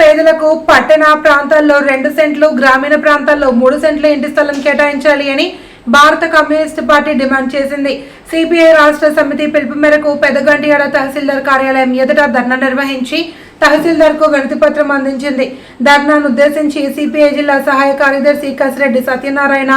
పేదలకు పట్టణ ప్రాంతాల్లో రెండు సెంట్లు గ్రామీణ ప్రాంతాల్లో మూడు సెంట్లు ఇంటి స్థలం కేటాయించాలి అని భారత కమ్యూనిస్ట్ పార్టీ డిమాండ్ చేసింది. సిపిఐ రాష్ట్ర సమితి పిలుపు మేరకు పెదగంటియాడ తహసీల్దార్ కార్యాలయం ఎదుట ధర్నా నిర్వహించి తహసీల్దార్కు వినతిపత్రం అందించింది. ధర్నాను ఉద్దేశించి సిపిఐ జిల్లా సహాయ కార్యదర్శి కసిరెడ్డి సత్యనారాయణ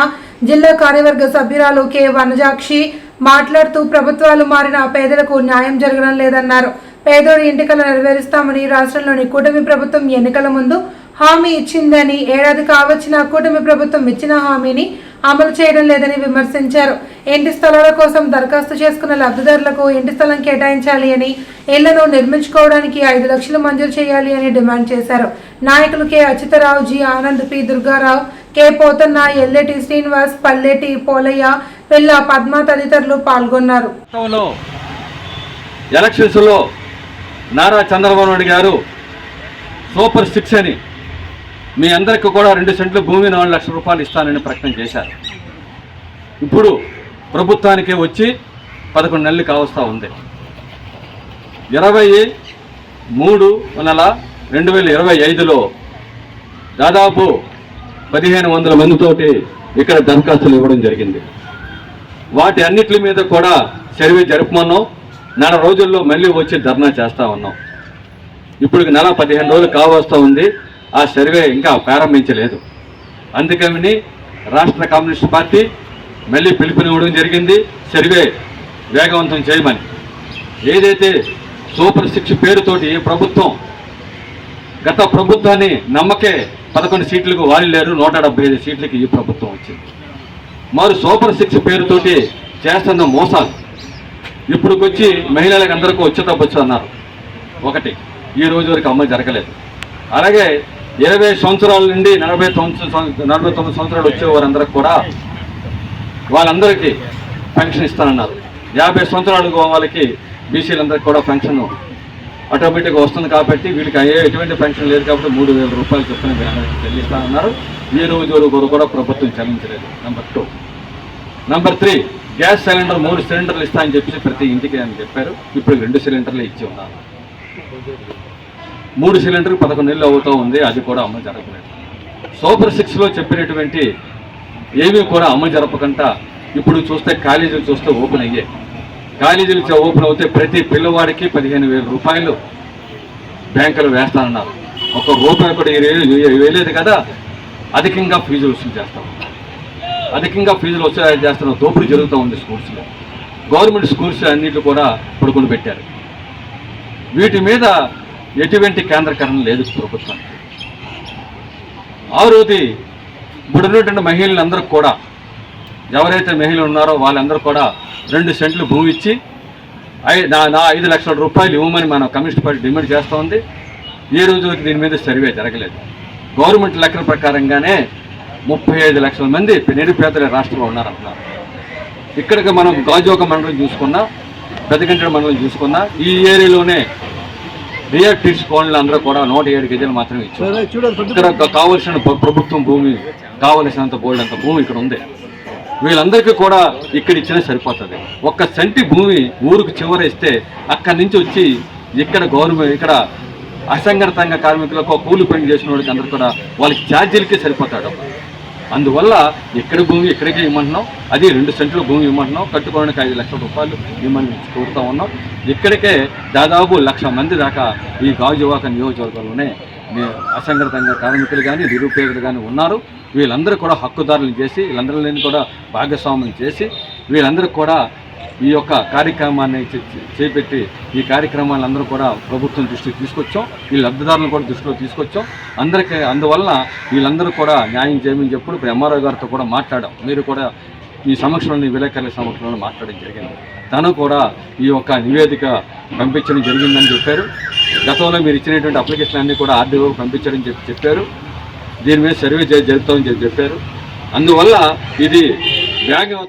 జిల్లా కార్యవర్గ సభ్యురాలు కె వనజాక్షి మాట్లాడుతూ ప్రభుత్వాలు మారిన పేదలకు న్యాయం జరగడం లేదన్నారు. పేదోడి ఎన్నికలు నెరవేరుస్తామని రాష్ట్రంలోని కూటమి ప్రభుత్వం ఎన్నికల ముందు హామీ ఇచ్చిందని ఏడాది కావచ్చిన కూటమి ప్రభుత్వం ఇచ్చిన హామీని అమలు చేయడం లేదని విమర్శించారు. ఇంటి స్థలాల కోసం దరఖాస్తు చేసుకున్న లబ్ధిదారులకు ఇంటి స్థలం కేటాయించాలి అని ఇళ్ళను నిర్మించుకోవడానికి ఐదు లక్షలు మంజూరు చేయాలి అని డిమాండ్ చేశారు. నాయకులు K. Achyutarao G. Anand P. Durgarao K. Pothanna Elleti Srinivas Palleti Polaiah Pilla Padma తదితరులు పాల్గొన్నారు. నారా చంద్రబాబు నాయుడు గారు సూపర్ సిక్స్ అని మీ అందరికీ కూడా రెండు సెంట్లు భూమి నాలుగు లక్షల రూపాయలు ఇస్తానని ప్రకటన చేశారు. ఇప్పుడు ప్రభుత్వానికే వచ్చి పదకొండు నెలలు కావస్తా ఉంది. ఇరవై మూడు నెల రెండు వేల ఇరవై ఐదులో దాదాపు పదిహేను వందల మందితోటి ఇక్కడ దరఖాస్తులు ఇవ్వడం జరిగింది. వాటి అన్నిటి మీద కూడా సర్వే జరుపుమన్నాం నెల రోజుల్లో మళ్ళీ వచ్చి ధర్నా చేస్తూ ఉన్నాం. ఇప్పుడు నెల పదిహేను రోజులు కావస్తూ ఉంది. ఆ సర్వే ఇంకా ప్రారంభించలేదు. అందుకని రాష్ట్ర కమ్యూనిస్ట్ పార్టీ మళ్ళీ పిలుపునివ్వడం జరిగింది. సర్వే వేగవంతం చేయమని. ఏదైతే సూపర్ సిక్స్ పేరుతోటి ఈ ప్రభుత్వం గత ప్రభుత్వాన్ని నమ్మకే పదకొండు సీట్లకు వాళ్ళు లేరు నూట డెబ్బై ఐదు సీట్లకి ఈ ప్రభుత్వం వచ్చింది. మరి సూపర్ సిక్స్ పేరుతోటి చేస్తున్న మోసాలు ఇప్పుడుకొచ్చి మహిళలకు అందరికీ వచ్చేటప్పొచ్చు అన్నారు. ఒకటి ఈ రోజు వరకు అమలు జరగలేదు. అలాగే ఇరవై సంవత్సరాల నుండి నలభై తొమ్మిది నలభై తొమ్మిది సంవత్సరాలు వచ్చే వారందరికి కూడా వాళ్ళందరికీ పెన్షన్ ఇస్తానన్నారు. యాభై సంవత్సరాలు వాళ్ళకి బీసీలందరికీ కూడా పెన్షన్ ఆటోమేటిక్గా వస్తుంది కాబట్టి వీళ్ళకి అయ్యే ఎటువంటి పెన్షన్ లేదు కాబట్టి మూడు వేల రూపాయలు చొప్పున చెల్లిస్తానన్నారు. ఈ రోజు వరకు కూడా ప్రభుత్వం చెల్లించలేదు. Number two. Number three gas cylinder మూడు సిలిండర్లు ఇస్తా అని చెప్పి ప్రతి ఇంటికి అని చెప్పారు. ఇప్పుడు రెండు సిలిండర్లు ఇచ్చి ఉన్నారు. మూడు సిలిండర్ పదకొండు నెలలు అవుతూ ఉంది అది కూడా అమలు జరగలేదు. సూపర్ సిక్స్లో చెప్పినటువంటి ఏమీ కూడా అమలు జరపకుండా ఇప్పుడు చూస్తే కాలేజీలు చూస్తే ఓపెన్ అయ్యాయి. కాలేజీలు ఓపెన్ అవుతే ప్రతి పిల్లవాడికి పదిహేను వేల రూపాయలు బ్యాంకులు వేస్తానన్నారు. ఒక రూపాయి కూడా ఈ రే- వేయలేదు కదా అధికంగా ఫీజులు వసూలు చేస్తాం. అధికంగా ఫీజులు వసూలు చేస్తున్న దోపిడీ జరుగుతూ ఉంది స్కూల్స్లో గవర్నమెంట్ స్కూల్స్ అన్నింటిలో కూడా పడుకొని పెట్టారు. వీటి మీద ఎటువంటి కేంద్రీకరణ లేదు ప్రభుత్వానికి ఆరోది ఇప్పుడు ఉన్నటువంటి మహిళలందరూ కూడా ఎవరైతే మహిళలు ఉన్నారో వాళ్ళందరూ కూడా రెండు సెంట్లు భూమి ఇచ్చి ఐ నా నా ఐదు లక్షల రూపాయలు ఇవ్వమని మనం కమ్యూనిస్ట్ పార్టీ డిమాండ్ చేస్తూ ఉంది. ఈ రోజు దీని మీద సర్వే జరగలేదు. గవర్నమెంట్ లెక్కల ప్రకారంగానే ముప్పై ఐదు లక్షల మంది నిరుపేదల రాష్ట్రంలో ఉన్నారంటున్నారు. ఇక్కడికి మనం గాజోక మండలం చూసుకున్నా పెద్దగంట మండలం చూసుకున్నా ఈ ఏరియాలోనే రియాక్టివ్స్ కోళ్ళు అందరూ కూడా నూట ఏడు గజాలు మాత్రమే ఇచ్చారు. ఇక్కడ కావలసిన ప్ర- ప్రభుత్వం భూమి కావలసినంత బోల్డ్ అంత భూమి ఇక్కడ ఉంది. వీళ్ళందరికీ కూడా ఇక్కడ ఇచ్చినా సరిపోతుంది. ఒక్క సెంటి భూమి ఊరికి చివర ఇస్తే అక్కడి నుంచి వచ్చి ఇక్కడ గవర్నమెంట్ ఇక్కడ అసంఘటితంగా కార్మికులకు కూలి పని చేసిన వాళ్ళకి అందరూ కూడా వాళ్ళకి ఛార్జీలకే సరిపోతాడు. అందువల్ల ఇక్కడ భూమి ఇక్కడికే ఇవ్వమంటున్నాం అది రెండు సెంట్ల భూమి ఇవ్వమంటున్నాం కట్టుకోవడానికి ఐదు లక్షల రూపాయలు ఇవ్వమని కోరుతా ఉన్నాం. ఇక్కడికే దాదాపు లక్ష మంది దాకా ఈ గాజువాక నియోజకవర్గంలోనే అసంఘటితంగా కార్మికులు కానీ నిరుపేదలు కానీ ఉన్నారు. వీళ్ళందరూ కూడా హక్కుదారులు చేసి వీళ్ళందరిని కూడా భాగస్వామ్యం చేసి వీళ్ళందరూ కూడా ఈ యొక్క కార్యక్రమాన్ని చేపెట్టి ఈ కార్యక్రమాలను అందరూ కూడా ప్రభుత్వం దృష్టికి తీసుకొచ్చాం. ఈ లబ్ధిదారులను కూడా దృష్టిలో తీసుకొచ్చాం. అందరికీ అందువల్ల వీళ్ళందరూ కూడా న్యాయం చేయమని చెప్పుడు ఇప్పుడు ఎంఆర్ఓ గారితో కూడా మాట్లాడాం. మీరు కూడా ఈ సమక్షంలో విలేకరుల సమక్షంలో మాట్లాడడం జరిగింది. తను కూడా ఈ యొక్క నివేదిక పంపించడం జరిగిందని చెప్పారు. గతంలో మీరు ఇచ్చినటువంటి అప్లికేషన్ అన్నీ కూడా ఆర్డీఓ పంపించడం చెప్పి చెప్పారు. దీని మీద సర్వే జరుగుతామని చెప్పి చెప్పారు. అందువల్ల ఇది వేగవంతం